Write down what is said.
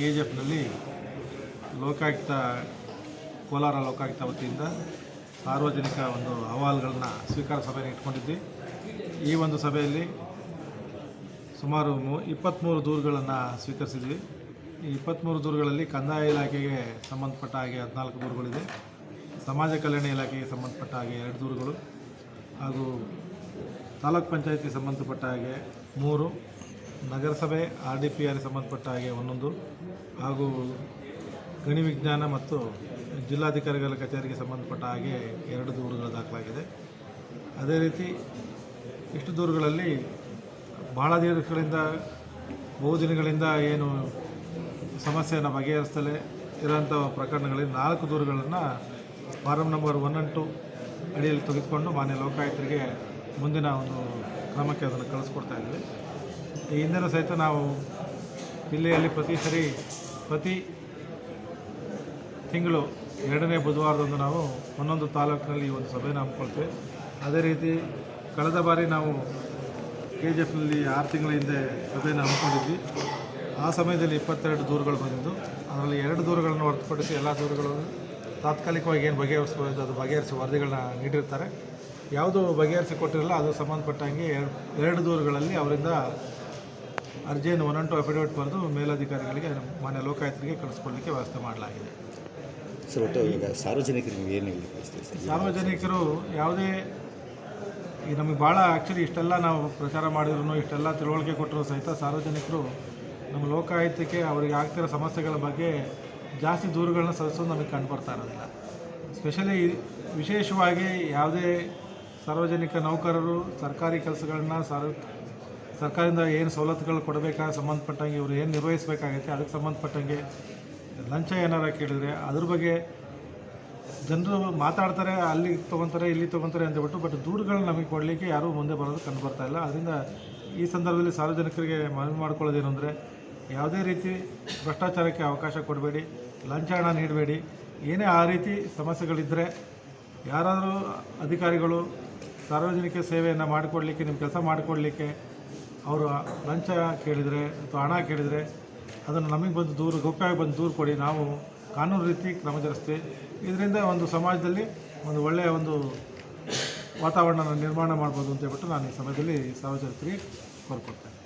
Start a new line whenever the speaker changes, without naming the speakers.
K G ಎಫ್ನಲ್ಲಿ ಲೋಕಾಯುಕ್ತ, ಕೋಲಾರ ಲೋಕಾಯುಕ್ತ ವತಿಯಿಂದ ಸಾರ್ವಜನಿಕ ಒಂದು ಅಹವಾಲುಗಳನ್ನ ಸ್ವೀಕಾರ ಸಭೆಯನ್ನು ಇಟ್ಕೊಂಡಿದ್ವಿ. ಈ ಒಂದು ಸಭೆಯಲ್ಲಿ ಸುಮಾರು ಮೂ ಇಪ್ಪತ್ತ್ಮೂರು ದೂರುಗಳನ್ನು ಸ್ವೀಕರಿಸಿದ್ವಿ. ಈ ಇಪ್ಪತ್ತ್ಮೂರು ದೂರುಗಳಲ್ಲಿ ಕಂದಾಯ ಇಲಾಖೆಗೆ ಸಂಬಂಧಪಟ್ಟ ಹಾಗೆ ಹದಿನಾಲ್ಕು ದೂರುಗಳಿದೆ. ಸಮಾಜ ಕಲ್ಯಾಣ ಇಲಾಖೆಗೆ ಸಂಬಂಧಪಟ್ಟ ಹಾಗೆ ಎರಡು ದೂರುಗಳು ಹಾಗೂ ತಾಲೂಕ್ ಪಂಚಾಯತಿಗೆ ಸಂಬಂಧಪಟ್ಟ ಹಾಗೆ ಮೂರು. ನಗರಸಭೆ, ಆರ್ ಡಿ ಪಿ ಆರ್ಗೆ ಸಂಬಂಧಪಟ್ಟ ಹಾಗೆ ಒಂದೊಂದು. ಹಾಗೂ ಗಣಿ ವಿಜ್ಞಾನ ಮತ್ತು ಜಿಲ್ಲಾಧಿಕಾರಿಗಳ ಕಚೇರಿಗೆ ಸಂಬಂಧಪಟ್ಟ ಹಾಗೆ ಎರಡು ದೂರುಗಳು ದಾಖಲಾಗಿದೆ. ಅದೇ ರೀತಿ ಇಷ್ಟು ದೂರುಗಳಲ್ಲಿ ಭಾಳ ಬಹು ಬಹುದಿನಗಳಿಂದ ಏನು ಸಮಸ್ಯೆಯನ್ನು ಬಗೆಹರಿಸ್ತಲೇ ಇರೋಂಥ ಪ್ರಕರಣಗಳಲ್ಲಿ ನಾಲ್ಕು ದೂರುಗಳನ್ನು form number one and two ಅಡಿಯಲ್ಲಿ ತೆಗೆದುಕೊಂಡು ಮಾನ್ಯ ಲೋಕಾಯುಕ್ತರಿಗೆ ಮುಂದಿನ ಒಂದು ಕ್ರಮಕ್ಕೆ ಅದನ್ನು ಕಳಿಸ್ಕೊಡ್ತಾ ಇದ್ವಿ ಈ ಹಿಂದೆನೂ ಸಹಿತ ನಾವು ಜಿಲ್ಲೆಯಲ್ಲಿ ಪ್ರತಿ ಸರಿ, ಪ್ರತಿ ತಿಂಗಳು ಎರಡನೇ ಬುಧವಾರದಂದು ನಾವು ಒಂದೊಂದು ತಾಲೂಕಿನಲ್ಲಿ ಈ ಒಂದು ಸಭೆನ ಹಮ್ಮಿಕೊಳ್ತೇವೆ. ಅದೇ ರೀತಿ ಕಳೆದ ಬಾರಿ ನಾವು ಕೆ ಜಿ ಎಫ್ನಲ್ಲಿ ಆರು ತಿಂಗಳ ಹಿಂದೆ ಸಭೆಯನ್ನು ಹಮ್ಮಿಕೊಂಡಿದ್ವಿ. ಆ ಸಮಯದಲ್ಲಿ ಇಪ್ಪತ್ತೆರಡು ದೂರುಗಳು ಬಂದಿದ್ದು. ಅದರಲ್ಲಿ ಎರಡು ದೂರುಗಳನ್ನು ಹೊರತುಪಡಿಸಿ ಎಲ್ಲ ದೂರುಗಳನ್ನು ತಾತ್ಕಾಲಿಕವಾಗಿ ಏನು ಬಗೆಹರಿಸ್ಬೋದು ಅದು ಬಗೆಹರಿಸಿ ವರದಿಗಳನ್ನ ನೀಡಿರ್ತಾರೆ. ಯಾವುದು ಬಗೆಹರಿಸಿ ಕೊಟ್ಟಿರಲ್ಲ, ಅದು ಸಂಬಂಧಪಟ್ಟಂಗೆ ಎರಡು ಎರಡು ದೂರುಗಳಲ್ಲಿ ಅವರಿಂದ ಅರ್ಜಿಯನ್ನು ಒನ್ ಟು ಅಫಿಡವಿಟ್ ಬರೆದು ಮೇಲಧಿಕಾರಿಗಳಿಗೆ ಮಾನ್ಯ ಲೋಕಾಯುಕ್ತರಿಗೆ ಕಳಿಸ್ಕೊಡ್ಲಿಕ್ಕೆ ವ್ಯವಸ್ಥೆ ಮಾಡಲಾಗಿದೆ.
ಸರ್ ಒಟ್ಟು ಈಗ ಏನು
ಸಾರ್ವಜನಿಕರು ಯಾವುದೇ ಈ ನಮಗೆ ಭಾಳ ಆ್ಯಕ್ಚುಲಿ ಇಷ್ಟೆಲ್ಲ ನಾವು ಪ್ರಚಾರ ಮಾಡಿದ್ರು ಇಷ್ಟೆಲ್ಲ ತಿಳುವಳಿಕೆ ಕೊಟ್ಟರು ಸಹಿತ ಸಾರ್ವಜನಿಕರು ನಮ್ಮ ಲೋಕಾಯುಕ್ತಕ್ಕೆ ಅವರಿಗೆ ಆಗ್ತಿರೋ ಸಮಸ್ಯೆಗಳ ಬಗ್ಗೆ ಜಾಸ್ತಿ ದೂರುಗಳನ್ನ ಸಲ್ಲಿಸೋದು ನಮಗೆ ಕಂಡು ಬರ್ತಾ ಇರೋದಿಲ್ಲ ಸ್ಪೆಷಲಿ ವಿಶೇಷವಾಗಿ ಯಾವುದೇ ಸಾರ್ವಜನಿಕ ನೌಕರರು ಸರ್ಕಾರಿ ಕೆಲಸಗಳನ್ನ ಸಾರ್ ಸರ್ಕಾರದಿಂದ ಏನು ಸವಲತ್ತುಗಳು ಕೊಡಬೇಕಾದ ಸಂಬಂಧಪಟ್ಟಂಗೆ ಇವರು ಏನು ನಿರ್ವಹಿಸಬೇಕಾಗೈತೆ, ಅದಕ್ಕೆ ಸಂಬಂಧಪಟ್ಟಂಗೆ ಲಂಚ ಏನಾರ ಕೇಳಿದರೆ ಅದ್ರ ಬಗ್ಗೆ ಜನರು ಮಾತಾಡ್ತಾರೆ, ಅಲ್ಲಿ ತೊಗೊತಾರೆ, ಇಲ್ಲಿ ತೊಗೊತಾರೆ ಅಂತ ಬಟ್ ದೂರುಗಳನ್ನ ನಮಗೆ ಕೊಡಲಿಕ್ಕೆ ಯಾರೂ ಮುಂದೆ ಬರೋದು ಕಂಡು ಬರ್ತಾ ಇಲ್ಲ. ಅದರಿಂದ ಈ ಸಂದರ್ಭದಲ್ಲಿ ಸಾರ್ವಜನಿಕರಿಗೆ ಮನವಿ ಮಾಡ್ಕೊಳ್ಳೋದೇನು ಅಂದರೆ ಯಾವುದೇ ರೀತಿ ಭ್ರಷ್ಟಾಚಾರಕ್ಕೆ ಅವಕಾಶ ಕೊಡಬೇಡಿ, ಲಂಚ ಹಣ ನೀಡಬೇಡಿ. ಏನೇ ಆ ರೀತಿ ಸಮಸ್ಯೆಗಳಿದ್ದರೆ ಯಾರಾದರೂ ಅಧಿಕಾರಿಗಳು ಸಾರ್ವಜನಿಕ ಸೇವೆಯನ್ನು ಮಾಡಿಕೊಡ್ಲಿಕ್ಕೆ ನಿಮ್ಮ ಕೆಲಸ ಮಾಡಿಕೊಡ್ಲಿಕ್ಕೆ ಅವರು ಲಂಚ ಕೇಳಿದರೆ ಅಥವಾ ಹಣ ಕೇಳಿದರೆ ಅದನ್ನು ನಮಗೆ ಬಂದು ದೂರು, ಗೌಪ್ಯವಾಗಿ ಬಂದು ದೂರು ಕೊಡಿ. ನಾವು ಕಾನೂನು ರೀತಿ ಕ್ರಮ ಜರುಗಿಸ್ತೀವಿ. ಇದರಿಂದ ಒಂದು ಸಮಾಜದಲ್ಲಿ ಒಂದು ಒಳ್ಳೆಯ ಒಂದು ವಾತಾವರಣ ನಿರ್ಮಾಣ ಮಾಡ್ಬೋದು ಅಂತ ಹೇಳ್ಬಿಟ್ಟು ನಾನು ಈ ಸಮಯದಲ್ಲಿ ಸಾರ್ವಜನಿಕರಿಗೆ ಕೋರ್ಕೊಡ್ತೇನೆ